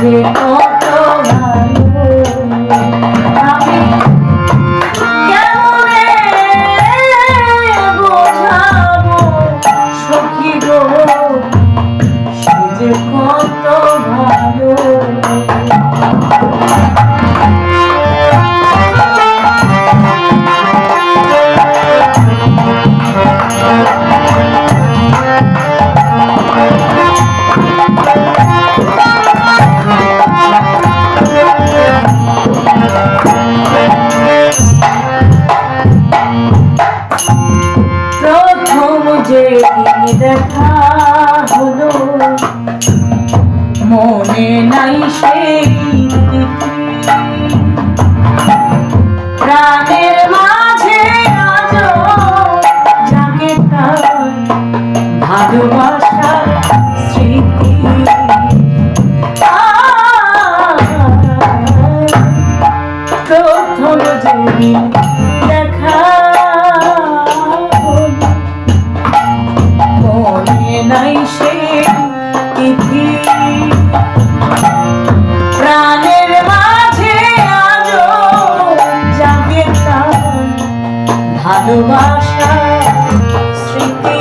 জীবন যেদিন দেখা হলো মনে নাই সেই ভালোবাসা স্মৃতি।